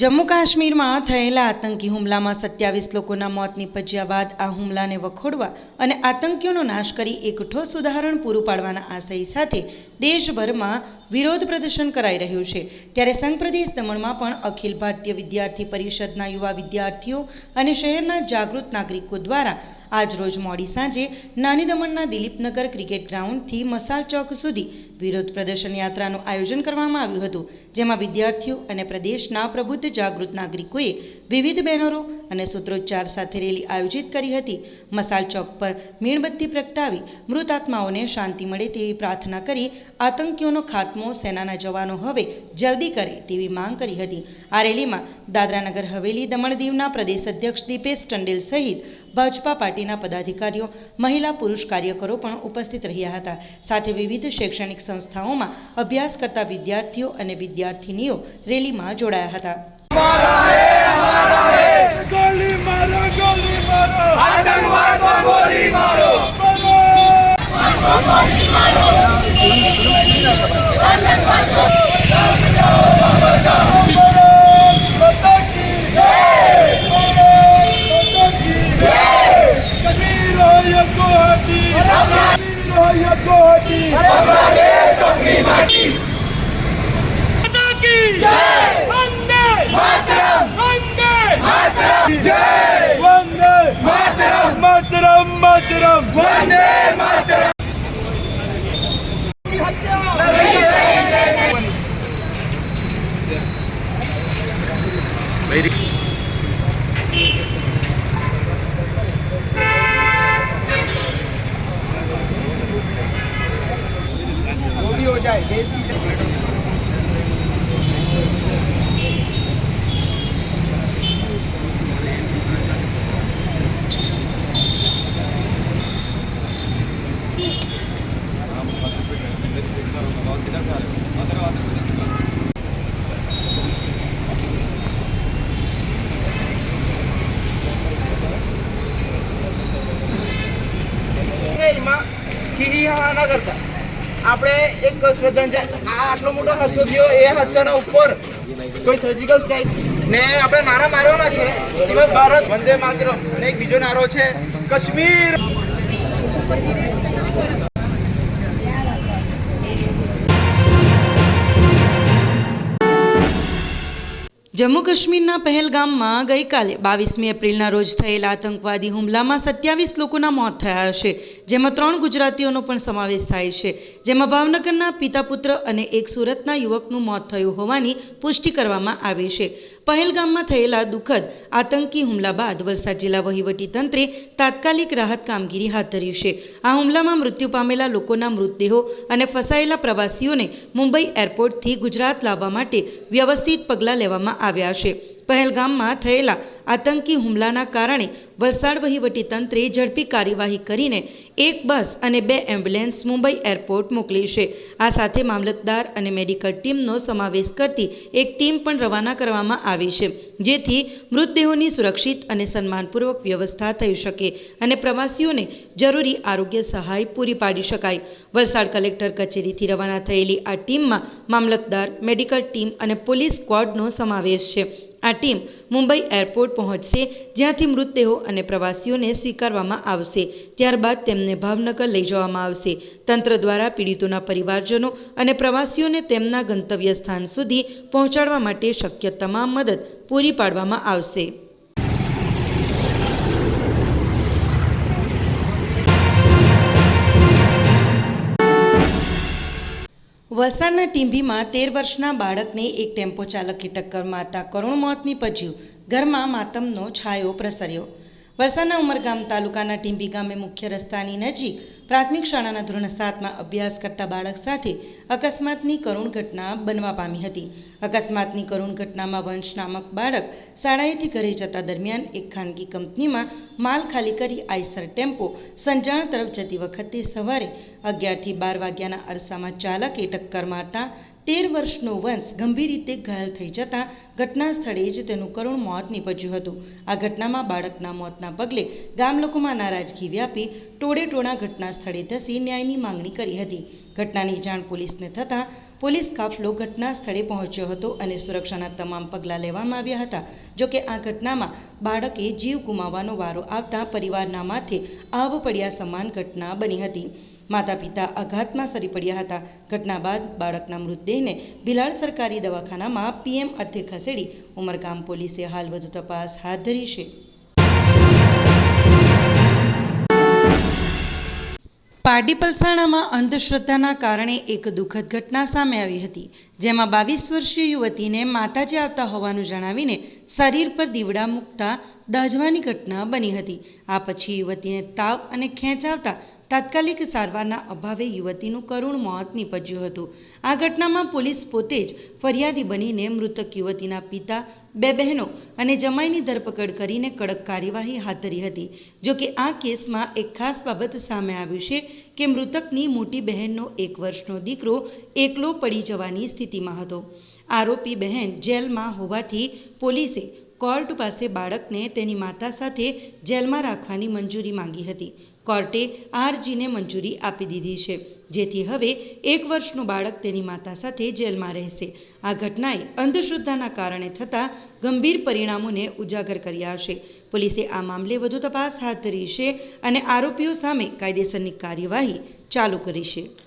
જમ્મુ કાશ્મીરમાં થયેલા આતંકી હુમલામાં સત્યાવીસ લોકોના મોત નિપજ્યા બાદ આ હુમલાને વખોડવા અને આતંકીઓનો નાશ કરી એક ઠોસ ઉદાહરણ પૂરું પાડવાના આશય સાથે દેશભરમાં વિરોધ પ્રદર્શન કરાઈ રહ્યું છે. ત્યારે સંઘ પ્રદેશ દમણમાં પણ અખિલ ભારતીય વિદ્યાર્થી પરિષદના યુવા વિદ્યાર્થીઓ અને શહેરના જાગૃત નાગરિકો દ્વારા આજરોજ મોડી સાંજે નાની દમણના દિલીપનગર ક્રિકેટ ગ્રાઉન્ડથી મસાલ ચોક સુધી વિરોધ પ્રદર્શન યાત્રાનું આયોજન કરવામાં આવ્યું હતું, જેમાં વિદ્યાર્થીઓ અને પ્રદેશના પ્રબુદ્ધ જાગૃત નાગરિકોએ વિવિધ બેનરો અને સૂત્રોચ્ચાર સાથે રેલી આયોજિત કરી હતી. મસાલ ચોક પર મીણબત્તી પ્રગટાવી મૃત આત્માઓને શાંતિ મળે તેવી પ્રાર્થના કરી આતંકીઓનો ખાત્મો સેનાના જવાનો હવે જલ્દી કરે તેવી માંગ કરી હતી. આ રેલીમાં દાદરાનગર હવેલી દમણ દીવના પ્રદેશ અધ્યક્ષ દીપેશ ટંડેલ સહિત ભાજપા પાર્ટીના પદાધિકારીઓ, મહિલા પુરુષ કાર્યકરો પણ ઉપસ્થિત રહ્યા હતા. સાથે વિવિધ શૈક્ષણિક સંસ્થાઓમાં અભ્યાસ કરતા વિદ્યાર્થીઓ અને વિદ્યાર્થિનીઓ રેલીમાં જોડાયા હતા. आतंकवाद को गोली मारो Vande Mataram. Lady. Yeah. એમાં ખીહી ના કરતા. આપણે આ આટલો મોટો હાદસો થયો એ હાદસાના ઉપર કોઈ સર્જિકલ સ્ટ્રાઇક ને આપણે નારા મારવાના છે. ભારત વંદે માત્ર અને એક બીજો નારો છે, કાશ્મીર. જમ્મુ કાશ્મીરના પહેલગામમાં ગઈકાલે બાવીસમી એપ્રિલના રોજ થયેલા આતંકવાદી હુમલામાં સત્યાવીસ લોકોના મોત થયા હશે, જેમાં ત્રણ ગુજરાતીઓનો પણ સમાવેશ થાય છે. જેમાં ભાવનગરના પિતા પુત્ર અને એક સુરતના યુવકનું મોત થયું હોવાની પુષ્ટિ કરવામાં આવી છે. પહેલગામમાં થયેલા દુઃખદ આતંકી હુમલા બાદ વલસાડ જિલ્લા વહીવટી તંત્રે તાત્કાલિક રાહત કામગીરી હાથ ધરી છે. આ હુમલામાં મૃત્યુ પામેલા લોકોના મૃતદેહો અને ફસાયેલા પ્રવાસીઓને મુંબઈ એરપોર્ટથી ગુજરાત લાવવા માટે વ્યવસ્થિત પગલાં લેવામાં આવ્યા છે. પહેલગામમાં થયેલા આતંકી હુમલાના કારણે વલસાડ વહીવટી તંત્રે ઝડપી કાર્યવાહી કરીને એક બસ અને બે એમ્બ્યુલન્સ મુંબઈ એરપોર્ટ મોકલી છે. આ સાથે મામલતદાર અને મેડિકલ ટીમનો સમાવેશ કરતી એક ટીમ પણ રવાના કરવામાં આવી છે, જેથી મૃતદેહોની સુરક્ષિત અને સન્માનપૂર્વક વ્યવસ્થા થઈ શકે અને પ્રવાસીઓને જરૂરી આરોગ્ય સહાય પૂરી પાડી શકાય. વલસાડ કલેક્ટર કચેરીથી રવાના થયેલી આ ટીમમાં મામલતદાર, મેડિકલ ટીમ અને પોલીસ સ્ક્વોડનો સમાવેશ છે. આ ટીમ મુંબઈ એરપોર્ટ પહોંચશે, જ્યાંથી મૃતદેહો અને પ્રવાસીઓને સ્વીકારવામાં આવશે. ત્યારબાદ તેમને ભાવનગર લઈ જવામાં આવશે. તંત્ર દ્વારા પીડિતોના પરિવારજનો અને પ્રવાસીઓને તેમના ગંતવ્ય સ્થાન સુધી પહોંચાડવા માટે શક્ય તમામ મદદ પૂરી પાડવામાં આવશે. વલસાડના ટીંભીમાં તેર વર્ષના બાળકને એક ટેમ્પો ચાલકે ટક્કર મારતા કરુણ મોત નીપજ્યું. ઘરમાં માતમનો છાયો પ્રસર્યો. વલસાડના ઉમરગામ તાલુકાના ટીંભી ગામે મુખ્ય રસ્તાની નજીક પ્રાથમિક શાળાના ધોરણ સાતમાં અભ્યાસ કરતા બાળક સાથે અકસ્માતની કરુણ ઘટના બનવા પામી હતી. અકસ્માતની કરુણ ઘટનામાં વંશ નામક બાળક શાળાએથી ઘરે જતા દરમિયાન એક ખાનગી કંપનીમાં માલ ખાલી કરી આઈસર ટેમ્પો સંજાણ તરફ જતી વખતે સવારે અગિયારથી બાર વાગ્યાના અરસામાં ચાલકે ટક્કર મારતા તેર વર્ષનો વંશ ગંભીર રીતે ઘાયલ થઈ જતાં ઘટના સ્થળે જ તેનું કરુણ મોત નીપજ્યું હતું. આ ઘટનામાં બાળકના મોતના પગલે ગામ લોકોમાં નારાજગી વ્યાપી ટોળે ટોળા ઘટના સ્થળે ધસી ન્યાયની માંગણી કરી હતી. ઘટનાની જાણ પોલીસને થતાં પોલીસ કાફલો ઘટના સ્થળે પહોંચ્યો હતો અને સુરક્ષાના તમામ પગલાં લેવામાં આવ્યા હતા. જોકે આ ઘટનામાં બાળકે જીવ ગુમાવવાનો વારો આવતા પરિવારના માથે આવ પડ્યા સમાન ઘટના બની હતી. માતા પિતા આઘાતમાં સરી પડ્યા હતા. ઘટના બાદ બાળકના મૃતદેહને ભિલાડ સરકારી દવાખાનામાં પીએમ અર્થે ખસેડી ઉમરગામ પોલીસે હાલ વધુ તપાસ હાથ ધરી છે. પારડી પલસાણામાં અંધશ્રદ્ધાના કારણે એક દુઃખદ ઘટના સામે આવી હતી, જેમાં બાવીસ વર્ષીય યુવતીને માતાજી આવતા હોવાનું જણાવીને શરીર પર દીવડા મૂકતા દાઝવાની ઘટના બની હતી. આ પછી યુવતીને તાવ અને ખેંચ આવતા તાત્કાલિક સારવારના અભાવે યુવતીનું કરુણ મોત નીપજ્યું હતું. આ ઘટનામાં પોલીસ પોતે જ ફરિયાદી બનીને મૃતક યુવતીના પિતા, બે બહેનો અને જમાઈની ધરપકડ કરીને કડક કાર્યવાહી હાથ ધરી હતી. જો કે આ કેસમાં એક ખાસ બાબત સામે આવ્યું છે કે મૃતકની મોટી બહેનનો એક વર્ષનો દીકરો એકલો પડી જવાની સ્થિતિમાં હતો. આરોપી બહેન જેલમાં હોવાથી પોલીસે કોર્ટ પાસે બાળકને તેની માતા સાથે જેલમાં રાખવાની મંજૂરી માંગી હતી. કોર્ટે આરજીને મંજૂરી આપી દીધી છે. જેથી હવે એક વર્ષનું બાળક તેની માતા સાથે જેલમાં રહેશે. આ ઘટનાએ અંધશ્રદ્ધાના કારણે થતા ગંભીર પરિણામોને ઉજાગર કર્યા છે. પોલીસે આ મામલે વધુ તપાસ હાથ ધરી છે અને આરોપીઓ સામે કાયદેસરની કાર્યવાહી ચાલુ કરી છે.